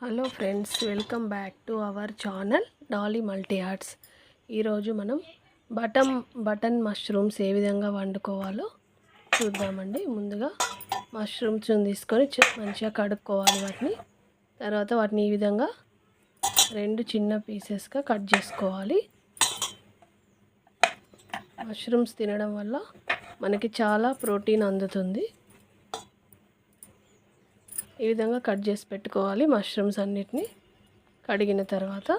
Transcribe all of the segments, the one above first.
Hello friends welcome back to our channel Dolly multi arts. ఈరోజు మనం button button mushrooms ఏ విధంగా వండుకోవాలో చూద్దామండి. ముందుగా మష్రూమ్స్ తీసుకొని మంచిగా కడుక్కోవాలి వాటిని. తర్వాత వాటిని ఈ విధంగా రెండు చిన్న పీసెస్గా కట్ చేసుకోవాలి. మష్రూమ్స్ తినడం వల్ల మనకి చాలా ప్రోటీన్ అందుతుంది. ఈ విధంగా కట్ చేసి పెట్టుకోవాలి మష్రూమ్స్ అన్నిటిని. కడిగిన తర్వాత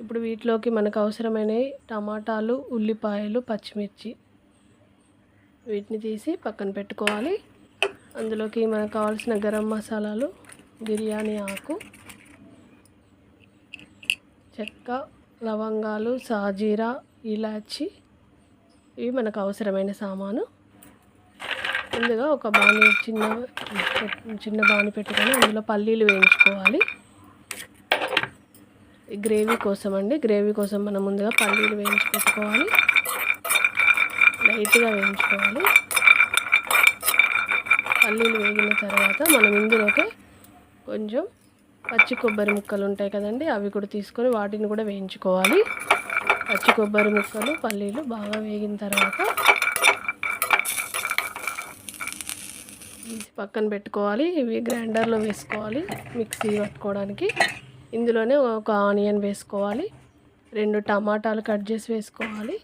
ఇప్పుడు వీటిలోకి మనకు అవసరమైన టమాటాలు ఉల్లిపాయలు పచ్చిమిర్చి వీటిని తీసి పక్కన పెట్టుకోవాలి. అందులోకి మనకు కావాల్సిన గరం మసాలాలు బిర్యానీ ఆకు చెక్క లవంగాలు సాజీరా ఇలాచి ఇవి మనకు అవసరమైన సామాను. ముందుగా ఒక బాణి చిన్న చిన్న బాణి పెట్టుకొని అందులో పల్లీలు వేయించుకోవాలి. గ్రేవీ కోసం అండి గ్రేవీ కోసం మనం ముందుగా పల్లీలు వేయించి పెట్టుకోవాలి లైట్గా వేయించుకోవాలి. పల్లీలు వేగిన తర్వాత మనం ఇందులోకి కొంచెం పచ్చి కొబ్బరి ముక్కలు ఉంటాయి కదండి అవి కూడా తీసుకొని వాటిని కూడా వేయించుకోవాలి. పచ్చి కొబ్బరి ముక్కలు పల్లీలు బాగా వేగిన తర్వాత తీసి పక్కన పెట్టుకోవాలి. ఇవి గ్రైండర్లో వేసుకోవాలి. మిక్సీ పట్టుకోవడానికి. ఇందులోనే ఒక ఆనియన్ వేసుకోవాలి. రెండు టమాటాలు కట్ చేసి వేసుకోవాలి.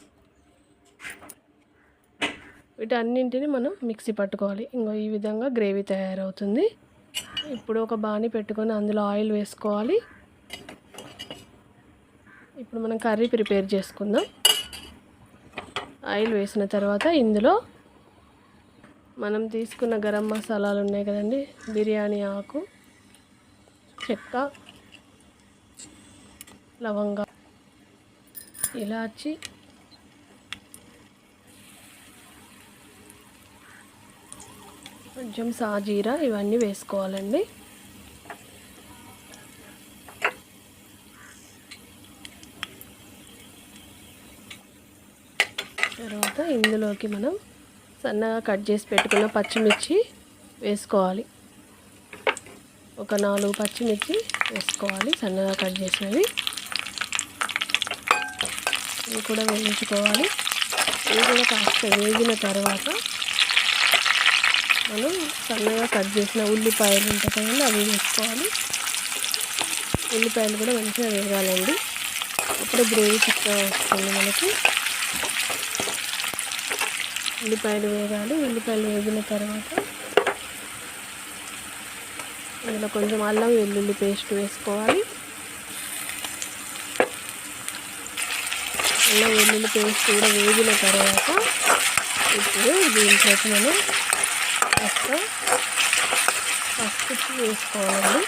వీటన్నింటిని మనం మిక్సీ పట్టుకోవాలి. ఇంకో ఈ విధంగా గ్రేవీ తయారవుతుంది. ఇప్పుడు ఒక బాణీ పెట్టుకొని అందులో ఆయిల్ వేసుకోవాలి. ఇప్పుడు మనం కర్రీ ప్రిపేర్ చేసుకుందాం. ఆయిల్ వేసిన తర్వాత ఇందులో మనం తీసుకున్న గరం మసాలాలు ఉన్నాయి కదండి. బిర్యానీ ఆకు చెక్క లవంగా ఇలాచి కొంచెం సాజీరా ఇవన్నీ వేసుకోవాలండి. తర్వాత ఇందులోకి మనం సన్నగా కట్ చేసి పెట్టుకున్న పచ్చిమిర్చి వేసుకోవాలి. ఒక నాలుగు పచ్చిమిర్చి వేసుకోవాలి సన్నగా కట్ చేసినవి. ఇవి కూడా వేయించుకోవాలి. ఇవి కూడా కాస్త వేగిన తర్వాత మనం సన్నగా కట్ చేసిన ఉల్లిపాయలు ఉంటాయి అవి వేసుకోవాలి. ఉల్లిపాయలు కూడా మంచిగా వేగాలండి. అప్పుడు గ్రేవీ చిక్కగా వస్తుంది మనకి. ఉల్లిపాయలు వేగాలి. ఉల్లిపాయలు వేగిన తర్వాత ఇందులో కొంచెం అల్లం వెల్లుల్లి పేస్ట్ వేసుకోవాలి. అల్లం వెల్లుల్లి పేస్ట్ కూడా వేగిన తర్వాత ఇప్పుడు దీంట్లోకి మనం ఫస్ట్ పసుపు వేసుకోవాలండి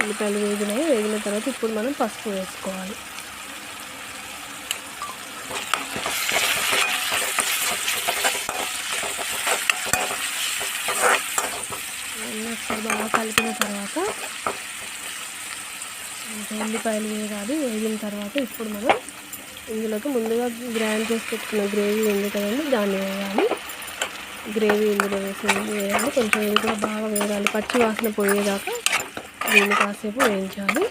ఉల్లిపాయలు వేగినాయి. వేగిన తర్వాత ఇప్పుడు మనం పసుపు వేసుకోవాలి ఇవన్నీ ఒకసారి బాగా కలిపిన తర్వాత ఉల్లిపాయలు కాదు వేగిన తర్వాత ఇప్పుడు మనం ఇందులోకి ముందుగా గ్రైండ్ చేసి పెట్టుకున్న గ్రేవీ ఉంది కదండి దాన్ని వేయాలి. గ్రేవీ ఇందులో వేసి వేయాలి. కొంచెం ఇది కూడా బాగా వేయాలి పచ్చి వాసన పోయేదాకా దీన్ని కాసేపు వేయించాలి.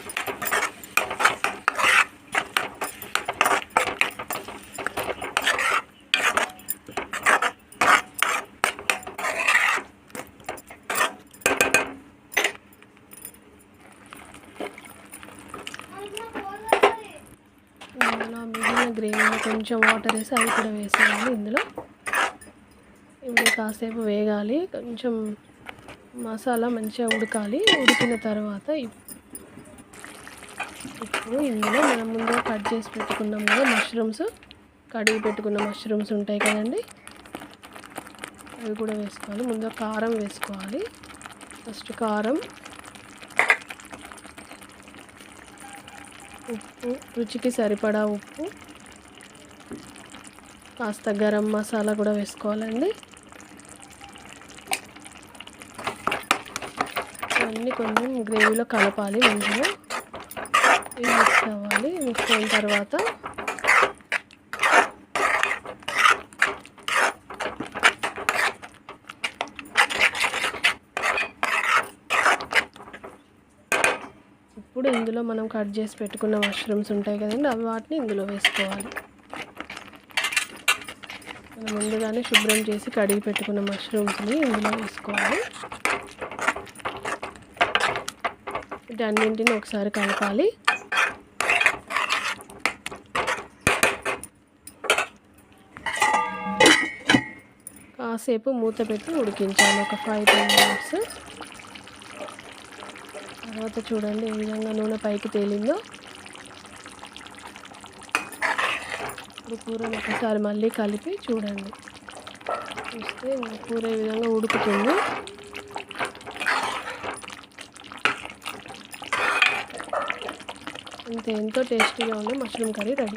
ఇందులో మిగిలిన గ్రేవీలో కొంచెం వాటర్ వేసి అవి కూడా వేసేయాలి. ఇందులో ఇప్పుడు కాసేపు వేగాలి. కొంచెం మసాలా మంచిగా ఉడకాలి. ఉడికిన తర్వాత ఇప్- ఇప్పుడు ఇందులో మనం ముందుగా కట్ చేసి పెట్టుకున్నాం కదా మష్రూమ్స్. కడిగి పెట్టుకున్న మష్రూమ్స్ ఉంటాయి కదండి. అవి కూడా వేసుకోవాలి. ముందుగా కారం వేసుకోవాలి. ఫస్ట్ కారం ఉప్పు రుచికి సరిపడా ఉప్పు. కాస్త గరం మసాలా కూడా వేసుకోవాలండి. ఇవన్నీ కొంచెం గ్రేవీలో కలపాలి మంచిగా మిక్స్ అవ్వాలి. మిక్స్ అయిన తర్వాత ఇప్పుడు ఇందులో మనం కట్ చేసి పెట్టుకున్న మష్రూమ్స్ ఉంటాయి కదండి అవి వాటిని ఇందులో వేసుకోవాలి. మనం ముందుగానే శుభ్రం చేసి కడిగి పెట్టుకున్న మష్రూమ్స్ని ఇందులో వేసుకోవాలి. వీటన్నింటిని ఒకసారి కలపాలి. కాసేపు మూత పెట్టి ఉడికించాలి. ఒక ఫైవ్ టెన్ మినిట్స్ తర్వాత చూడండి ఏ విధంగా నూనె పైకి తేలిందో. ఇప్పుడు కూరను ఒకసారి మళ్ళీ కలిపి చూడండి. చూస్తే కూర ఈ విధంగా ఉడుకుతుంది. అంతే ఎంతో టేస్టీగా ఉండే మష్రూమ్ కర్రీ రెడీ.